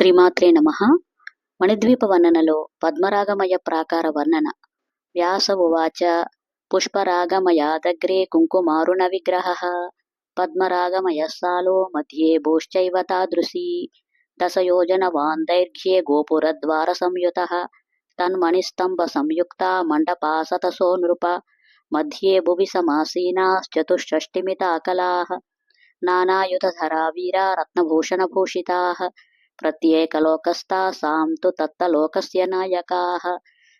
శ్రీమాత్రే నమ. మణిద్వీప వర్ణనలో పద్మరాగమయ ప్రాకార వర్ణన వ్యాస ఉవాచ పుష్పరాగమయాదగ్రే కుంకుమారుణ విగ్రహ పద్మరాగమయ సాలో మధ్యే భూశ్చైవ తాదృశీ. దశయోజనవాన్ దైర్ఘ్యే గోపురద్వార సంయుత తన్మణిస్తంభ సంయుక్త మండపాసతసో నృప. మధ్యే భువి సమాసీనాశ్చతుషష్టిమితాకలాः నానాయుధరా వీరా రత్నభూషణభూషితాः ప్రత్యేకలోకస్తాసాం తు తత్తలోకస్య నాయకాः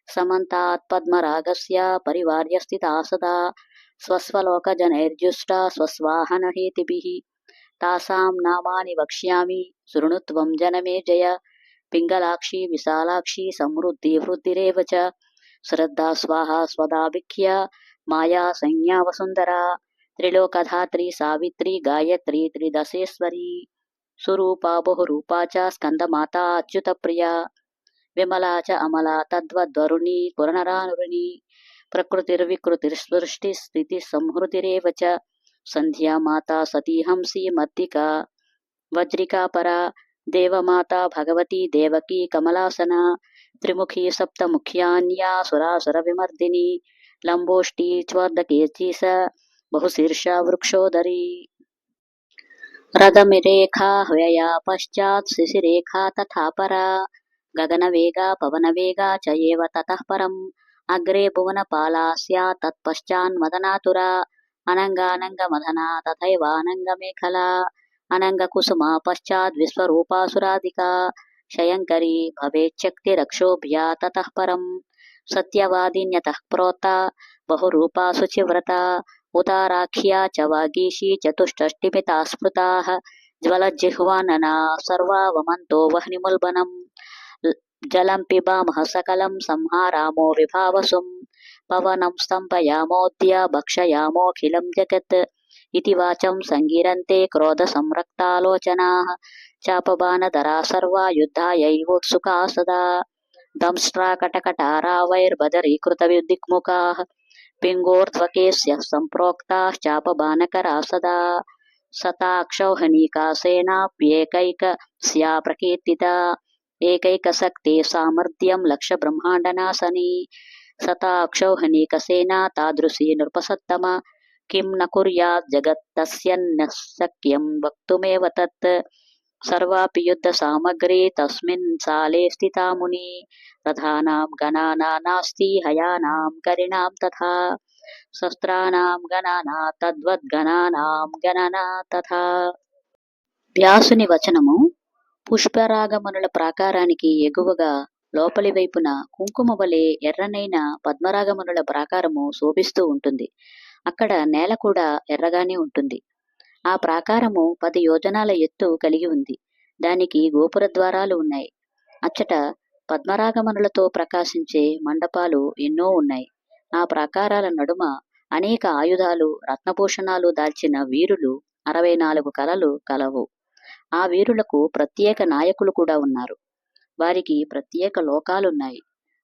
సమంతాత్ పద్మరాగస్య పరివార్య స్థితా సదా స్వస్వలోకజనైర్జుష్టా స్వస్వాహనహేతిభిः తాసాం నామాని వక్ష్యామి శృణుత్వం జనమే జయ పింగళాక్షి విశాలాక్షి సమృద్ధి వృద్ధిరేవ చ శ్రద్ధా స్వాహా స్వదాభిఖ్య మాయా సంజ్ఞా వసుంధరా త్రిలోకధాత్రి సావిత్రి గాయత్రి త్రిదశేశ్వరి సురూపా బహురూపా చ స్కందమాతా అచ్యుత ప్రియా విమలా చ అమలా తద్వద్వరుణి పురనరానురుణి. ప్రకృతిర్వికృతిర్సృష్టి స్థితి సంహృతిరేవ చ సంధ్యా మాతా సతీ మద్దికా వజ్రికా దేవమాత భగవతి దేవకీ కమలాసన. త్రిముఖీ సప్తముఖ్యాన్యా సురాసుర విమర్దిని లంబోష్టి స బహుశీర్ష వృక్షోదరి. రథమిరేఖా హ్వయా పశ్చాత్ శిశిరేఖా తథా పరా గగనవేగా పవనవేగా చ ఏవ తతః పరం అగ్రే భువనపాలా స్యాత్ తత్పశ్చాన్మదనాతురా అనంగానంగమదనా తథైవానంగమేఖలా అనంగకుసుమా పశ్చాద్ విశ్వరూపాసురాదికా శయంకరీ భవేచ్చక్తిరక్షోభ్యా తతః పరం సత్యవాదిన్యతః ప్రోత బహురూపా శుచివ్రత ఉదారాఖ్యా చ వాగీషీ చతుష్టష్టిమితా స్మృతాः జ్వలజిహ్వాననా సర్వావమంతో వహ్నిముల్బనం జలం పిబామః సకలం సంహారామో విభావసుం పవనం స్తంభయామోద్య భక్షయామోऽఖిలం జగత్ ఇతి వాచం సంగిరంతే క్రోధ సంరక్తాలోచనాः చాపబాణధరా సర్వా యుద్ధాయైవోత్సుకా సదా దంష్ట్రాకటకటారావైర్బదరీకృతవిదిక్ముఖాः పింగోర్ధ్వకేస్య पिङ्गोऽर्थकेस्य सम्प्रोक्ताः चापबानकराः सदा सताक्षौहनीकासेनाप्येकैकस्या प्रकीर्तिता एकैकशक्ति सामर्थ्यं लक्षब्रह्माण्डनाशनी सताक्षौहनीकसेना तादृशी नृपसत्तम किं न कुर्यात् जगत्तस्यन्नः शक्यं वक्तुमेव तत् సర్వాపి యుద్ధ సామగ్రీ తస్మిన్ సాలే స్థితా ముని రథానాం గణానా నాస్తి హయానాం కరిణాం తథా శస్త్రానాం గణన తద్వద్ గణానాం గణనా తథా వ్యాసుని వచనము పుష్పరాగమనుల ప్రాకారానికి ఎగువగా లోపలి వైపున కుంకుమ వలె ఎర్రనైన పద్మరాగమనుల ప్రాకారము శోభిస్తూ ఉంటుంది. అక్కడ నేల కూడా ఎర్రగానే ఉంటుంది. ఆ ప్రాకారము పది యోజనాల ఎత్తు కలిగి ఉంది. దానికి గోపుర ద్వారాలు ఉన్నాయి. అచ్చట పద్మరాగమనులతో ప్రకాశించే మండపాలు ఎన్నో ఉన్నాయి. ఆ ప్రాకారాల నడుమ అనేక ఆయుధాలు రత్నభూషణాలు దాల్చిన వీరులు అరవై నాలుగు కలలు కలవు. ఆ వీరులకు ప్రత్యేక నాయకులు కూడా ఉన్నారు. వారికి ప్రత్యేక లోకాలున్నాయి.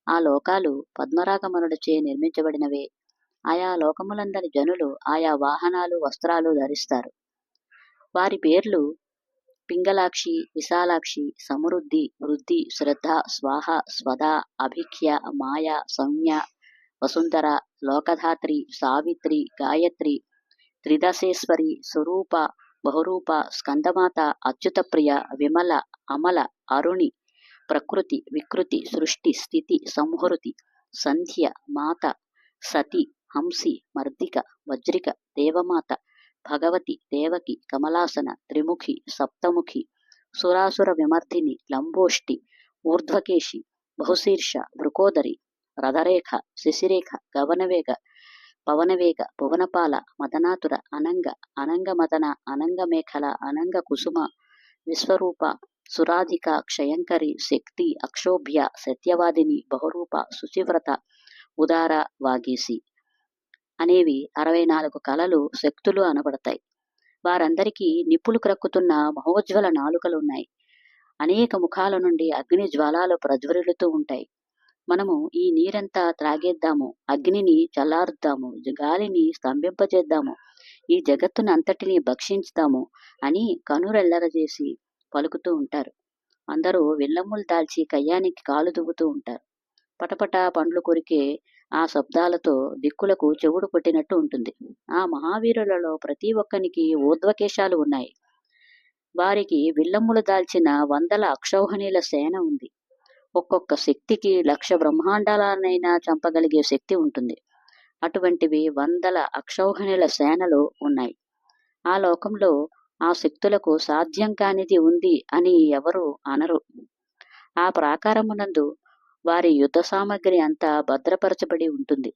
ఆ లోకాలు పద్మరాగమనులచే నిర్మించబడినవే. ఆయా లోకములందరి జనులు ఆయా వాహనాలు వస్త్రాలు ధరిస్తారు. వారి పేర్లు పింగళాక్షి విశాలాక్షి సమృద్ధి వృద్ధి శ్రద్ధ స్వాహ స్వద అభిఖ్య మాయ సంజ్ఞ వసుంధర లోకధాత్రి సావిత్రి గాయత్రి త్రిదశేశ్వరి స్వరూప బహురూప స్కందమాత అచ్యుతప్రియ విమల అమల అరుణి ప్రకృతి వికృతి సృష్టి స్థితి సంహృతి సంధ్య మాత సతి హంసి మర్దిక వజ్రిక దేవమాత భగవతి దేవకి కమలాసన త్రిముఖి సప్తముఖి సురాసుర విమర్థిని లంబోష్టి ఊర్ధ్వకేశి బహుశీర్ష వృకోదరి రథరేఖ శిశిరేఖ గవనవేగ పవనవేగ భువనపాల మదనాతుర అనంగ అనంగ అనంగమేఖల అనంగ కుసుమ విశ్వరూప సురాధిక క్షయంకరి శక్తి అక్షోభ్య సత్యవాదిని బహురూప శుచివ్రత ఉదార వాగీసి. అనేవి అరవై నాలుగు కళలు శక్తులు అనబడతాయి. వారందరికీ నిప్పులు క్రక్కుతున్న మహోజ్వల నాలుకలున్నాయి. అనేక ముఖాల నుండి అగ్ని జ్వాలాలు ప్రజ్వరిల్లుతూ ఉంటాయి. మనము ఈ నీరంతా త్రాగేద్దాము అగ్నిని చల్లారుద్దాము గాలిని స్తంభింపజేద్దాము ఈ జగత్తును అంతటిని భక్షించుతాము అని కనురెల్లరజేసి పలుకుతూ ఉంటారు. అందరూ విల్లమ్ములు దాల్చి కయ్యానికి కాలు దువ్వుతూ ఉంటారు. పటపట పండ్లు కొరికే ఆ శబ్దాలతో దిక్కులకు చెవుడు కొట్టినట్టు ఉంటుంది. ఆ మహావీరులలో ప్రతి ఒక్కనికి ఊర్ధ్వకేశాలు ఉన్నాయి. వారికి విల్లమ్ములు దాల్చిన వందల అక్షౌహణీల సేన ఉంది. ఒక్కొక్క శక్తికి లక్ష బ్రహ్మాండాలనైనా చంపగలిగే శక్తి ఉంటుంది. అటువంటివి వందల అక్షౌహిణీల సేనలు ఉన్నాయి. ఆ లోకంలో ఆ శక్తులకు సాధ్యం కానిది ఉంది అని ఎవరు అనరు. ఆ ప్రాకారమునందు వారి యుద్ధ సామగ్రి అంతా భద్రపరచబడి ఉంటుంది.